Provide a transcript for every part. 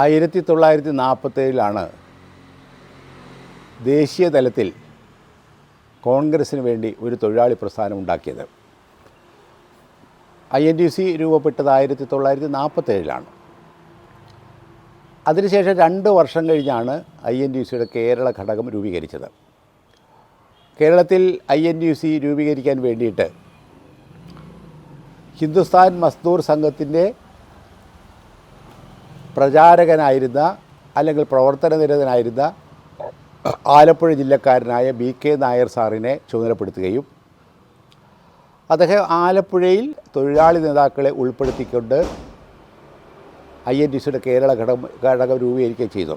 ആയിരത്തി തൊള്ളായിരത്തി നാൽപ്പത്തേഴിലാണ് ദേശീയ തലത്തിൽ കോൺഗ്രസ്സിന് വേണ്ടി ഒരു തൊഴിലാളി പ്രസ്ഥാനം ഉണ്ടാക്കിയത്. ഐ എൻ ടി സി രൂപപ്പെട്ടത് ആയിരത്തി തൊള്ളായിരത്തി നാൽപ്പത്തേഴിലാണ് അതിനുശേഷം രണ്ട് വർഷം കഴിഞ്ഞാണ് ഐ എൻ ടി സിയുടെ കേരള ഘടകം രൂപീകരിച്ചത്. കേരളത്തിൽ ഐ എൻ ടി സി രൂപീകരിക്കാൻ വേണ്ടിയിട്ട് ഹിന്ദുസ്ഥാൻ മസ്ദൂർ സംഘത്തിന്റെ പ്രചാരകനായിരുന്ന അല്ലെങ്കിൽ പ്രവർത്തന നിരതനായിരുന്ന ആലപ്പുഴ ജില്ലക്കാരനായ ബി കെ നായർ സാറിനെ ചുമതലപ്പെടുത്തുകയും അദ്ദേഹം ആലപ്പുഴയിൽ തൊഴിലാളി നേതാക്കളെ ഉൾപ്പെടുത്തിക്കൊണ്ട് ഐ എൻ ടി സിയുടെ കേരള ഘടകം ഘടകം രൂപീകരിക്കുകയും ചെയ്തു.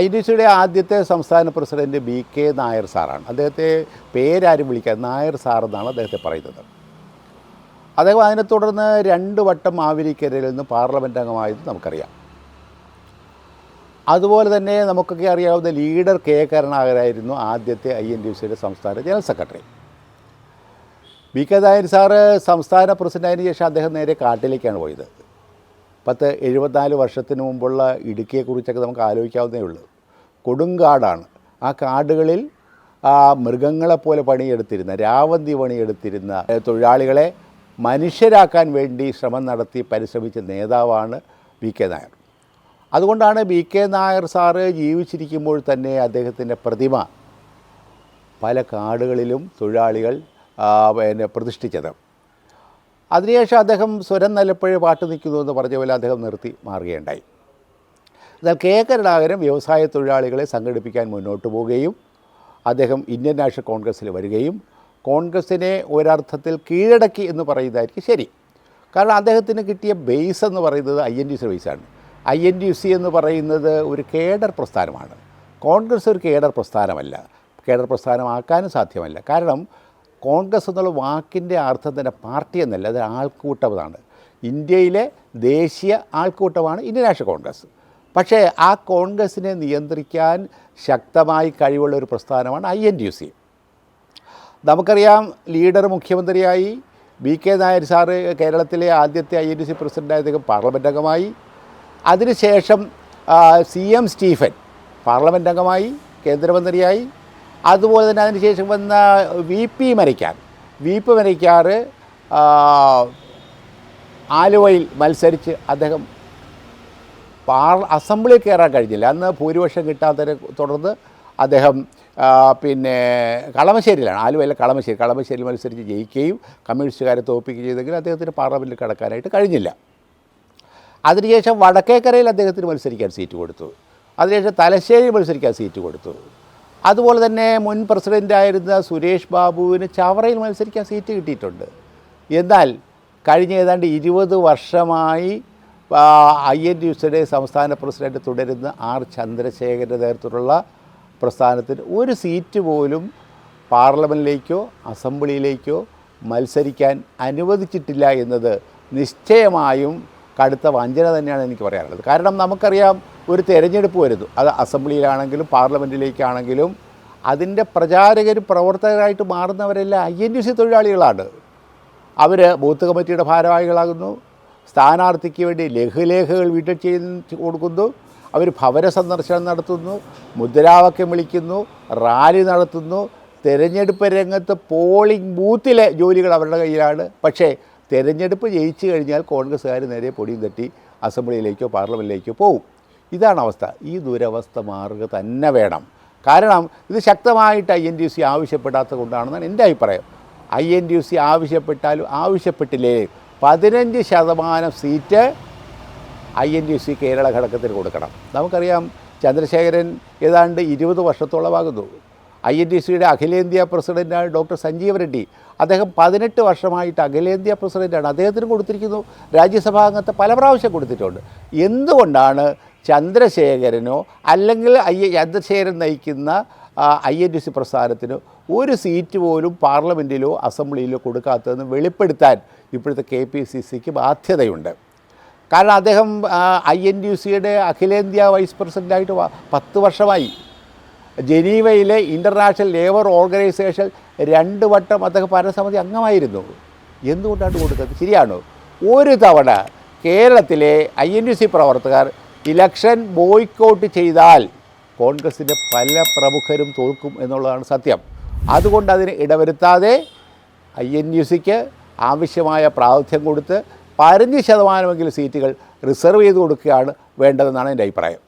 ഐ എൻ ടി സിയുടെ ആദ്യത്തെ സംസ്ഥാന പ്രസിഡന്റ് ബി കെ നായർ സാറാണ്. അദ്ദേഹത്തെ പേരാരും വിളിക്കാൻ നായർ സാർ എന്നാണ് അദ്ദേഹത്തെ പറയുന്നത്. അദ്ദേഹം അതിനെ തുടർന്ന് രണ്ട് വട്ടം മാവേലിക്കരയിൽ നിന്ന് പാർലമെന്റ് അംഗമായത് നമുക്കറിയാം. അതുപോലെ തന്നെ നമുക്കൊക്കെ അറിയാവുന്ന ലീഡർ കെ കരുണാകരായിരുന്നു ആദ്യത്തെ ഐ എൻ ഡി സിയുടെ സംസ്ഥാന general secretary. V K Nair sir സംസ്ഥാന പ്രസിഡന്റായതിനു ശേഷം അദ്ദേഹം നേരെ കാട്ടിലേക്കാണ് പോയത്. പത്ത് എഴുപത്തിനാല് വർഷത്തിന് മുമ്പുള്ള ഇടുക്കിയെക്കുറിച്ചൊക്കെ നമുക്ക് ആലോചിക്കാവുന്നേ ഉള്ളൂ. കൊടുങ്കാടാണ്. ആ കാടുകളിൽ ആ മൃഗങ്ങളെപ്പോലെ പണിയെടുത്തിരുന്ന രാവന്തി പണിയെടുത്തിരുന്ന തൊഴിലാളികളെ മനുഷ്യരാക്കാൻ വേണ്ടി ശ്രമം നടത്തി പരിശ്രമിച്ച നേതാവാണ് വി കെ നായർ. അതുകൊണ്ടാണ് വി കെ നായർ സാറ് ജീവിച്ചിരിക്കുമ്പോൾ തന്നെ അദ്ദേഹത്തിന്റെ പ്രതിമ പല കാടുകളിലും തൊഴിലാളികൾ പിന്നെ പ്രതിഷ്ഠിച്ചത്. അതിനുശേഷം അദ്ദേഹം സ്വരം നല്ലപ്പോഴേ പാട്ട് നിൽക്കുന്നു എന്ന് പറഞ്ഞ പോലെ അദ്ദേഹം നിർത്തി മാറുകയുണ്ടായി. എന്നാൽ കെ കരുണാകരൻ വ്യവസായ തൊഴിലാളികളെ സംഘടിപ്പിക്കാൻ മുന്നോട്ട് പോവുകയും അദ്ദേഹം ഇന്ത്യൻ നാഷണൽ കോൺഗ്രസ്സിൽ വരികയും കോൺഗ്രസ്സിനെ ഒരർത്ഥത്തിൽ കീഴടക്കി എന്ന് പറയുന്നതായിരിക്കും ശരി. കാരണം അദ്ദേഹത്തിന് കിട്ടിയ ബേസ് എന്ന് പറയുന്നത് ഐ എൻ ഡി സി ബേസാണ് ഐ എൻ ഡി സി എന്ന് പറയുന്നത് ഒരു കേഡർ പ്രസ്ഥാനമാണ്. കോൺഗ്രസ് ഒരു കേഡർ പ്രസ്ഥാനമല്ല. കേഡർ പ്രസ്ഥാനമാക്കാനും സാധ്യമല്ല. കാരണം കോൺഗ്രസ് എന്നുള്ള വാക്കിന്റെ അർത്ഥം തന്നെ പാർട്ടി എന്നല്ല അത് ആൾക്കൂട്ടമാണ്. ഇന്ത്യയിലെ ദേശീയ ആൾക്കൂട്ടമാണ് ഇന്ത്യൻ നാഷണൽ കോൺഗ്രസ്. പക്ഷേ ആ കോൺഗ്രസിനെ നിയന്ത്രിക്കാൻ ശക്തമായി കഴിവുള്ള ഒരു പ്രസ്ഥാനമാണ് ഐ എൻ ഡി സി നമുക്കറിയാം ലീഡർ മുഖ്യമന്ത്രിയായി ബി കെ നായർ സാറ് കേരളത്തിലെ ആദ്യത്തെ ഐ എൻ ഡി സി പ്രസിഡന്റായ പാർലമെന്റ് അംഗമായി. അതിനുശേഷം സി എം സ്റ്റീഫൻ പാർലമെന്റ് അംഗമായി കേന്ദ്രമന്ത്രിയായി. അതുപോലെ തന്നെ അതിനുശേഷം വന്ന V P Marakkar V P Marakkar ആലുവയിൽ മത്സരിച്ച് അദ്ദേഹം പാർ അസംബ്ലിയിൽ കയറാൻ കഴിഞ്ഞില്ല. അന്ന് ഭൂരിപക്ഷം കിട്ടാത്തതിനെ തുടർന്ന് അദ്ദേഹം പിന്നെ കളമശ്ശേരിയിലാണ് ആലുവയിലെ കളമശ്ശേരി. കളമശ്ശേരി മത്സരിച്ച് ജയിക്കുകയും കമ്മ്യൂണിസ്റ്റുകാരെ തോൽപ്പിക്കുകയും ചെയ്തെങ്കിലും അദ്ദേഹത്തിന് പാർലമെന്റിൽ കടക്കാനായിട്ട് കഴിഞ്ഞില്ല. അതിനുശേഷം വടക്കേക്കരയിൽ അദ്ദേഹത്തിന് മത്സരിക്കാൻ സീറ്റ് കൊടുത്തു. അതിനുശേഷം തലശ്ശേരി മത്സരിക്കാൻ സീറ്റ് കൊടുത്തു. അതുപോലെ തന്നെ മുൻ പ്രസിഡന്റായിരുന്ന സുരേഷ് ബാബുവിന് ചവറയിൽ മത്സരിക്കാൻ സീറ്റ് കിട്ടിയിട്ടുണ്ട്. എന്നാൽ കഴിഞ്ഞ ഏതാണ്ട് ഇരുപത് വർഷമായി ഐ എൻ ഡി യുസിയുടെ സംസ്ഥാന പ്രസിഡന്റ് തുടരുന്ന ആർ ചന്ദ്രശേഖരന്റെ നേതൃത്വത്തിലുള്ള പ്രസ്ഥാനത്തിന് ഒരു സീറ്റ് പോലും പാർലമെന്റിലേക്കോ അസംബ്ലിയിലേക്കോ മത്സരിക്കാൻ അനുവദിച്ചിട്ടില്ല എന്നത് നിശ്ചയമായും കടുത്ത വഞ്ചന തന്നെയാണ് എനിക്ക് പറയാനുള്ളത്. കാരണം നമുക്കറിയാം ഒരു തെരഞ്ഞെടുപ്പ് വരുന്നു. അത് അസംബ്ലിയിലാണെങ്കിലും പാർലമെന്റിലേക്കാണെങ്കിലും അതിന്റെ പ്രചാരകരും പ്രവർത്തകരായിട്ട് മാറുന്നവരെല്ലാം ഐ എൻ ഡി സി തൊഴിലാളികളാണ്. അവർ ബൂത്ത് കമ്മിറ്റിയുടെ ഭാരവാഹികളാകുന്നു. സ്ഥാനാർത്ഥിക്ക് വേണ്ടി ലഘുലേഖകൾ വീട്ടിൽ ചെയ്ത് കൊടുക്കുന്നു. അവർ ഭവന സന്ദർശനം നടത്തുന്നു മുദ്രാവാക്യം വിളിക്കുന്നു റാലി നടത്തുന്നു. തിരഞ്ഞെടുപ്പ് രംഗത്ത് പോളിംഗ് ബൂത്തിലെ ജോലികൾ അവരുടെ കയ്യിലാണ്. പക്ഷേ തിരഞ്ഞെടുപ്പ് ജയിച്ചു കഴിഞ്ഞാൽ കോൺഗ്രസ്സുകാർ നേരെ പൊടിയും തട്ടി അസംബ്ലിയിലേക്കോ പാർലമെന്റിലേക്കോ പോകും ഇതാണ് അവസ്ഥ. ഈ ദുരവസ്ഥ മാറുക തന്നെ വേണം. കാരണം ഇത് ശക്തമായിട്ട് ഐ എൻ ഡി സി ആവശ്യപ്പെടാത്തത് കൊണ്ടാണെന്നാണ് എന്റെ അഭിപ്രായം. ഐ എൻ ഡി സി ആവശ്യപ്പെട്ടാലും ആവശ്യപ്പെട്ടില്ലേ? പതിനഞ്ച് ശതമാനം seat I N D C Kerala ഘടകത്തിന് കൊടുക്കണം. നമുക്കറിയാം ചന്ദ്രശേഖരൻ ഏതാണ്ട് ഇരുപത് വർഷത്തോളമാകുന്നു. ഐ എൻ ഡി സിയുടെ അഖിലേന്ത്യാ പ്രസിഡന്റാണ് ഡോക്ടർ സഞ്ജീവ് റെഡ്ഡി. അദ്ദേഹം പതിനെട്ട് വർഷമായിട്ട് അഖിലേന്ത്യാ പ്രസിഡന്റാണ് അദ്ദേഹത്തിന് കൊടുത്തിരിക്കുന്നു. രാജ്യസഭാ അംഗത്തെ പല പ്രാവശ്യം കൊടുത്തിട്ടുണ്ട്. എന്തുകൊണ്ടാണ് ചന്ദ്രശേഖരനോ അല്ലെങ്കിൽ ഐ ചന്ദ്രശേഖരൻ നയിക്കുന്ന ഐ എൻ ഡി സി പ്രസ്ഥാനത്തിന് ഒരു സീറ്റ് പോലും പാർലമെന്റിലോ അസംബ്ലിയിലോ കൊടുക്കാത്തതെന്ന് വെളിപ്പെടുത്താൻ ഇപ്പോഴത്തെ കെ പി സി സിക്ക് ബാധ്യതയുണ്ട്. കാരണം അദ്ദേഹം ഐ എൻ ഡി സിയുടെ അഖിലേന്ത്യാ വൈസ് പ്രസിഡന്റായിട്ട് പത്ത് വർഷമായി. ജനീവയിലെ ഇന്റർനാഷണൽ ലേബർ ഓർഗനൈസേഷൻ രണ്ട് വട്ടം അദ്ദേഹം ഭരണസമിതി അംഗമായിരുന്നു. എന്തുകൊണ്ടാണ് കൊടുക്കുന്നത് ശരിയാണോ? ഒരു തവണ കേരളത്തിലെ ഐ എൻ യു സി പ്രവർത്തകർ ഇലക്ഷൻ ബോയ്ക്കോട്ട് ചെയ്താൽ കോൺഗ്രസിന്റെ പല പ്രമുഖരും തോൽക്കും എന്നുള്ളതാണ് സത്യം. അതുകൊണ്ട് അതിന് ഇടവരുത്താതെ ഐ എൻ യു സിക്ക് ആവശ്യമായ പ്രാതിഥ്യം കൊടുത്ത് പതിനഞ്ച് ശതമാനമെങ്കിലും സീറ്റുകൾ റിസർവ് ചെയ്ത് കൊടുക്കുകയാണ് വേണ്ടതെന്നാണ് എന്റെ അഭിപ്രായം.